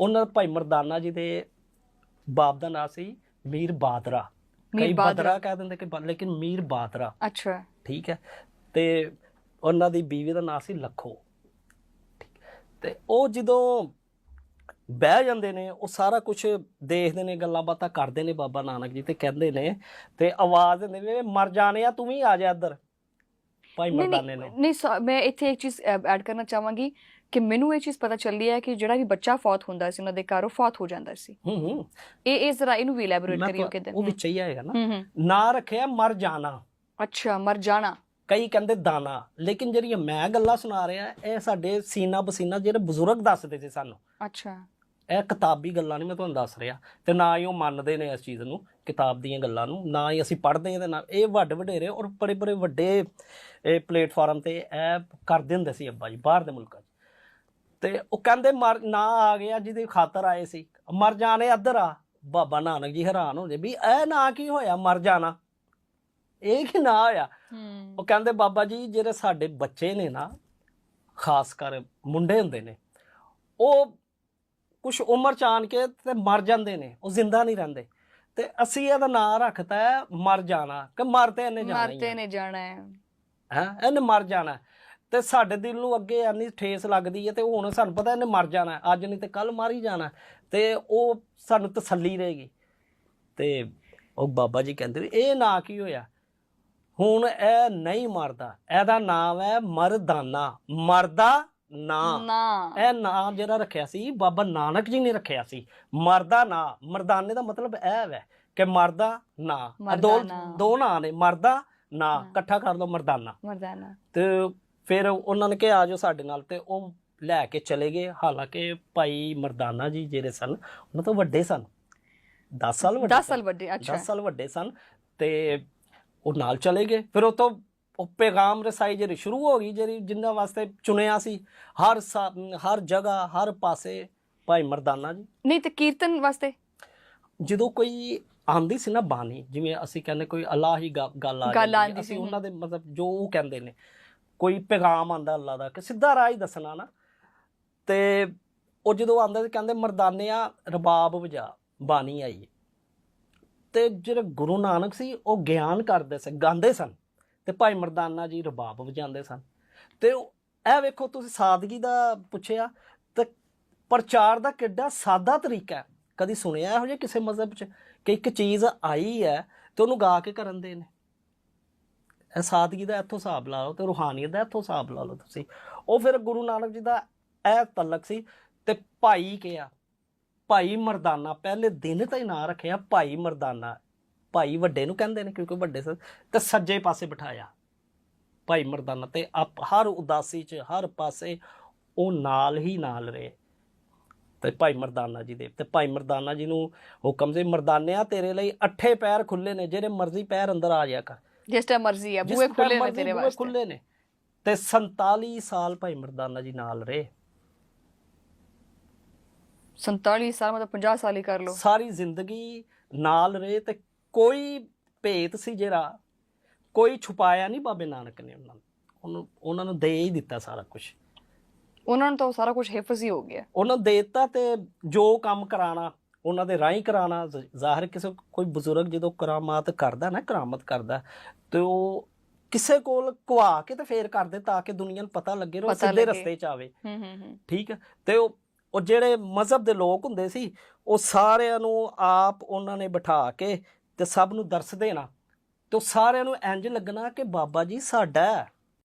ਉਹਨਾਂ ਦਾ ਭਾਈ ਮਰਦਾਨਾ ਜੀ ਦੇ ਬਾਪ ਦਾ ਨਾਂ ਸੀ ਮੀਰ ਬਾਦਰਾ। ਕਈ ਬਾਦਰਾ। ਕਹਿ ਦਿੰਦੇ ਕਿ ਲੇਕਿਨ ਮੀਰ ਬਾਦਰਾ। ਅੱਛਾ। ਠੀਕ ਹੈ। ਤੇ ਉਹਨਾਂ ਦੀ ਬੀਵੀ ਦਾ ਨਾਂ ਸੀ ਲੱਖੋ। ਤੇ ਉਹ ਜਦੋਂ ਬਹਿ ਜਾਂਦੇ ਨੇ ਉਹ ਸਾਰਾ ਕੁਝ ਦੇਖਦੇ ਨੇ ਗੱਲਾਂ ਬਾਤਾਂ ਕਰਦੇ ਨੇ ਬਾਬਾ ਨਾਨਕ ਜੀ ਤੇ ਕਹਿੰਦੇ ਨੇ ਤੇ ਆਵਾਜ਼ ਦਿੰਦੇ ਨੇ ਮਰ ਜਾਣੇ ਆ ਤੂੰ ਵੀ ਆ ਜਾ ਇੱਧਰ। ਭਾਈ ਮਰਦਾਨੇ ਨੇ। ਨਹੀਂ ਮੈਂ ਇੱਥੇ ਇੱਕ ਚੀਜ਼ ਐਡ ਕਰਨਾ ਚਾਹਾਂਗੀ। ਕਿ ਮੈਨੂੰ ਇਹ ਚੀਜ਼ ਪਤਾ ਚੱਲੀ ਹੈ ਕਿ ਜਿਹੜਾ ਵੀ ਬੱਚਾ ਫੌਤ ਹੁੰਦਾ ਸੀ ਉਹਨਾਂ ਦੇ ਘਰੋਂ ਫੌਤ ਹੋ ਜਾਂਦਾ ਸੀ। ਹੂੰ ਹੂੰ। ਇਹ ਇਹ ਜ਼ਰਾ ਇਹਨੂੰ ਵੀ ਇਲੈਬੋਰੇਟ ਕਰਿਓ ਕਿਦਾਂ ਉਹ ਵਿੱਚ ਹੀ ਆਏਗਾ ਨਾ। ਨਾਂ ਰੱਖਿਆ ਮਰ ਜਾਣਾ। ਅੱਛਾ ਮਰ ਜਾਣਾ। ਕਈ ਕਹਿੰਦੇ ਦਾਣਾ। ਲੇਕਿਨ ਜਿਹੜੀਆਂ ਮੈਂ ਗੱਲਾਂ ਸੁਣਾ ਰਿਹਾ ਇਹ ਸਾਡੇ ਸੀਨਾ ਬਸੀਨਾ ਜਿਹੜੇ ਬਜ਼ੁਰਗ ਦੱਸਦੇ ਸੀ ਸਾਨੂੰ। ਅੱਛਾ। ਇਹ ਕਿਤਾਬੀ ਗੱਲਾਂ ਨਹੀਂ ਮੈਂ ਤੁਹਾਨੂੰ ਦੱਸ ਰਿਹਾ। ਤੇ ਨਾ ਹੀ ਉਹ ਮੰਨਦੇ ਨੇ ਇਸ ਚੀਜ਼ ਨੂੰ ਕਿਤਾਬ ਦੀਆਂ ਗੱਲਾਂ ਨੂੰ। ਨਾ ਹੀ ਅਸੀਂ ਪੜ੍ਹਦੇ ਹਾਂ ਤੇ ਨਾ ਇਹ ਵੱਡ ਵਡੇਰੇ ਔਰ ਬੜੇ ਬੜੇ ਵੱਡੇ ਇਹ ਪਲੇਟਫਾਰਮ ਤੇ ਇਹ ਕਰਦੇ ਹੁੰਦੇ ਸੀ ਅੱਬਾ ਜੀ ਬਾਹਰ ਦੇ ਮੁਲਕਾਂ 'ਚ। ਤੇ ਉਹ ਕਹਿੰਦੇ ਮਰ ਨਾ ਆ ਗਿਆ ਜਿਹਦੀ ਖਾਤਰ ਆਏ ਸੀ। ਮਰ ਜਾਣੇ ਇੱਧਰ ਆ। ਬਾਬਾ ਨਾਨਕ ਜੀ ਹੈਰਾਨ ਹੋ ਜੇ ਵੀ ਇਹ ਨਾ ਕੀ ਹੋਇਆ ਮਰ ਜਾਣਾ। ਇਹ ਕੀ ਨਾ ਹੋਇਆ? ਉਹ ਕਹਿੰਦੇ ਬਾਬਾ ਜੀ ਜਿਹੜੇ ਸਾਡੇ ਬੱਚੇ ਨੇ ਨਾ ਖਾਸ ਕਰ ਮੁੰਡੇ ਹੁੰਦੇ ਨੇ ਉਹ ਕੁਝ ਉਮਰ ਚ ਆਣ ਕੇ ਤੇ ਮਰ ਜਾਂਦੇ ਨੇ ਉਹ ਜ਼ਿੰਦਾ ਨਹੀਂ ਰਹਿੰਦੇ। ਤੇ ਅਸੀਂ ਇਹਦਾ ਨਾਂ ਰੱਖਤਾ ਮਰ ਜਾਣਾ। ਕਿ ਮਰ ਤੇ ਇਹਨੇ ਜਾਣਾ ਮਰਤੇ ਨੇ ਜਾਣਾ ਹੈ। ਹੈਂ? ਇਹਨੇ ਮਰ ਜਾਣਾ। ਤੇ ਸਾਡੇ ਦਿਲ ਨੂੰ ਅੱਗੇ ਇੰਨੀ ਠੇਸ ਲੱਗਦੀ ਹੈ ਤੇ ਹੁਣ ਸਾਨੂੰ ਪਤਾ ਇਹਨੇ ਮਰ ਜਾਣਾ ਅੱਜ ਨਹੀਂ ਤੇ ਕੱਲ ਮਰ ਹੀ ਜਾਣਾ ਤੇ ਉਹ ਸਾਨੂੰ ਤਸੱਲੀ ਰਹੇਗੀ। ਤੇ ਉਹ ਬਾਬਾ ਜੀ ਕਹਿੰਦੇ ਵੀ ਇਹ ਨਾਂ ਕੀ ਹੋਇਆ? ਹੁਣ ਇਹ ਨਹੀਂ ਮਰਦਾ ਇਹਦਾ ਨਾਮ ਹੈ ਮਰਦਾਨਾ ਮਰਦਾ ਨਾ। ਨਾ। ਇਹ ਨਾਂ ਜਿਹੜਾ ਰੱਖਿਆ ਸੀ ਬਾਬਾ ਨਾਨਕ ਜੀ ਨੇ ਰੱਖਿਆ ਸੀ ਮਰਦਾ ਨਾ। ਮਰਦਾਨੇ ਦਾ ਮਤਲਬ ਇਹ ਹੈ ਕਿ ਮਰਦਾ ਨਾ। ਦੋ। ਦੋ ਨਾਂ ਨੇ ਮਰਦਾ ਨਾ। ਇਕੱਠਾ ਕਰ ਲਓ ਮਰਦਾਨਾ। ਮਰਦਾਨਾ। ਤੇ ਫਿਰ ਉਹਨਾਂ ਨੇ ਕਿਹਾ ਆ ਜਾਓ ਸਾਡੇ ਨਾਲ। ਤੇ ਉਹ ਲੈ ਕੇ ਚਲੇ ਗਏ। ਹਾਲਾਂਕਿ ਭਾਈ ਮਰਦਾਨਾ ਜੀ ਜਿਹੜੇ ਸਨ ਉਹਨਾਂ ਤੋਂ ਵੱਡੇ ਸਨ। 10 ਸਾਲ ਵੱਡੇ 10 ਸਨ। ਸਾਲ ਵੱਡੇ ਅੱਛਾ। 10 ਸਾਲ ਵੱਡੇ ਸਨ ਤੇ ਉਹ ਨਾਲ ਚਲੇ ਗਏ। ਫਿਰ ਉਹ ਤੋਂ ਉਹ ਪੈਗਾਮ ਰਸਾਈ ਜਿਹੜੀ ਸ਼ੁਰੂ ਹੋ ਗਈ ਜਿਹੜੀ ਜਿੰਨਾਂ ਵਾਸਤੇ ਚੁਣਿਆ ਸੀ ਹਰ ਹਰ ਜਗ੍ਹਾ ਹਰ ਪਾਸੇ ਭਾਈ ਮਰਦਾਨਾ ਜੀ। ਨਹੀਂ ਤੇ ਕੀਰਤਨ ਵਾਸਤੇ? ਜਦੋਂ ਕੋਈ ਆਂਦੀ ਸੀ ਨਾ ਬਾਣੀ ਜਿਵੇਂ ਅਸੀਂ ਕਹਿੰਦੇ ਕੋਈ ਅੱਲਾਹ ਗੱਲ ਆ ਜਾਂਦੀ ਅਸੀਂ ਸੀ, ਉਹਨਾਂ ਦੇ ਮਤਲਬ ਜੋ ਉਹ ਕਹਿੰਦੇ ਨੇ ਕੋਈ ਪੈਗਾਮ ਆਂਦਾ ਅੱਲਾ ਦਾ, ਕਿ ਸਿੱਧਾ ਰਾਹ ਹੀ ਦੱਸਣਾ ਨਾ। ਤੇ ਉਹ ਜਦੋਂ ਆਂਦਾ ਸੀ ਕਹਿੰਦੇ, ਮਰਦਾਨਿਆ ਰਬਾਬ ਵਜਾ, ਬਾਣੀ ਆਈ ਹੈ। ਤੇ ਜਿਹੜੇ ਗੁਰੂ ਨਾਨਕ ਸੀ, ਉਹ ਗਿਆਨ ਕਰਦੇ ਸਨ, ਗਾਉਂਦੇ ਸਨ। ਤੇ ਭਾਈ ਮਰਦਾਨਾ ਜੀ ਰਬਾਬ ਵਜਾਉਂਦੇ ਸਨ। ਤੇ ਇਹ ਵੇਖੋ, ਤੁਸੀਂ ਸਾਦਗੀ ਦਾ ਪੁੱਛਿਆ, ਤੇ ਪ੍ਰਚਾਰ ਦਾ ਕਿੱਡਾ ਸਾਦਾ ਤਰੀਕਾ ਹੈ। ਕਦੀ ਸੁਣਿਆ ਇਹੋ ਜਿਹਾ ਕਿਸੇ ਮਜ਼ਹਬ 'ਚ, ਕਿ ਇੱਕ ਚੀਜ਼ ਆਈ ਹੈ ਤੇ ਉਹਨੂੰ ਗਾ ਕੇ ਕਰਨ ਦੇ ਨੇ? ਇਹ ਸਾਦਗੀ ਦਾ ਇੱਥੋਂ ਹਿਸਾਬ ਲਾ ਲਓ ਤੇ ਰੂਹਾਨੀਅਤ ਦਾ ਇੱਥੋਂ ਹਿਸਾਬ ਲਾ ਲਓ ਤੁਸੀਂ। ਉਹ ਫਿਰ ਗੁਰੂ ਨਾਨਕ ਜੀ ਦਾ ਇਹ ਤਲਕ ਸੀ ਤੇ ਭਾਈ ਕਿਹਾ ਭਾਈ ਮਰਦਾਨਾ, ਪਹਿਲੇ ਦਿਨ ਤਾਂ ਹੀ ਨਾਂ ਰੱਖਿਆ ਭਾਈ ਮਰਦਾਨਾ। ਭਾਈ ਵੱਡੇ ਨੂੰ ਕਹਿੰਦੇ ਨੇ ਕਿਉਂਕਿ ਵੱਡੇ ਸਨ ਤੇ ਸੱਜੇ ਪਾਸੇ ਬਿਠਾਇਆ। ਭਾਈ ਮਰਦਾਨਾ ਤੇ ਆਪ ਹਰ ਉਦਾਸੀ 'ਚ, ਹਰ ਪਾਸੇ ਉਹ ਨਾਲ ਹੀ ਨਾਲ ਰਹੇ। ਤੇ ਭਾਈ ਮਰਦਾਨਾ ਜੀ ਦੇ ਤੇ ਭਾਈ ਮਰਦਾਨਾ ਜੀ ਨੂੰ ਹੁਕਮ ਸੀ, ਮਰਦਾਨਿਆ ਤੇਰੇ ਲਈ ਅੱਠੇ ਪੈਰ ਖੁੱਲੇ ਨੇ, ਜਿਹੜੇ ਮਰਜ਼ੀ ਪੈਰ ਅੰਦਰ ਆ ਜਾਇਆ ਕਰ। ਜਿਸ ਟਾਈਮ ਮਰਜ਼ੀ ਹੈ ਜਿਸ ਬੂਏ time ਖੁੱਲੇ ਨੇ ਤੇਰੇ ਬੂਹੇ ਵਾਸਤੇ। ਖੁੱਲੇ ਨੇ। ਤੇ 47 ਸਾਲ ਭਾਈ ਮਰਦਾਨਾ ਜੀ ਨਾਲ ਰਹੇ। 47 ਸਾਲ ਮਤਲਬ 50 ਸਾਲ ਹੀ ਕਰ ਲਓ। ਸਾਰੀ ਜ਼ਿੰਦਗੀ ਨਾਲ ਰਹੇ ਤੇ ਕੋਈ ਭੇਤ ਸੀ ਜਿਹੜਾ ਕੋਈ ਛੁਪਾਇਆ ਨਹੀਂ ਬਾਬੇ ਨਾਨਕ ਨੇ ਉਹਨਾਂ ਨੂੰ। ਉਹਨੂੰ ਉਹਨਾਂ ਨੂੰ ਦੇ ਹੀ ਦਿੱਤਾ ਸਾਰਾ ਕੁਝ ਉਹਨਾਂ ਨੂੰ ਤਾਂ ਸਾਰਾ ਕੁਝ ਹਿਫਜ਼ ਹੀ ਹੋ ਗਿਆ। ਉਹਨਾਂ ਦੇ ਦਿੱਤਾ ਤੇ ਜੋ ਕੰਮ ਕਰਾਣਾ ਉਹਨਾਂ ਦੇ ਰਾਹੀਂ ਕਰਾਣਾ ਜ਼ਾਹਿਰ ਕਿਸੇ ਕੋਈ ਬਜ਼ੁਰਗ ਜਦੋਂ ਕਰਾਮਾਤ ਕਰਦਾ ਨਾ ਕਰਾਮਤ ਕਰਦਾ ਤੇ ਉਹ ਕਿਸੇ ਕੋਲ ਕੁਆ ਕੇ ਤੇ ਫੇਰ ਕਰਦੇ ਤਾਂ ਕਿ ਦੁਨੀਆ ਨੂੰ ਪਤਾ ਲੱਗੇ ਰੋ ਸਿੱਧੇ। ਰਸਤੇ 'ਚ ਆਵੇ। ਹੂੰ ਹੂੰ ਹੂੰ। ਠੀਕ ਹੈ? ਤੇ ਉਹ ਉਹ ਜਿਹੜੇ ਮਜ਼ਹਬ ਦੇ ਲੋਕ ਹੁੰਦੇ ਸੀ ਉਹ ਸਾਰਿਆਂ ਨੂੰ ਆਪ ਉਹਨਾਂ ਨੇ ਬਿਠਾ ਕੇ ਤੇ ਸਭ ਨੂੰ ਦਰਸ ਦੇਣਾ। ਤੇ ਉਹ ਸਾਰਿਆਂ ਨੂੰ ਇੰਜ ਲੱਗਣਾ ਕਿ ਬਾਬਾ ਜੀ ਸਾਡਾ ਹੈ।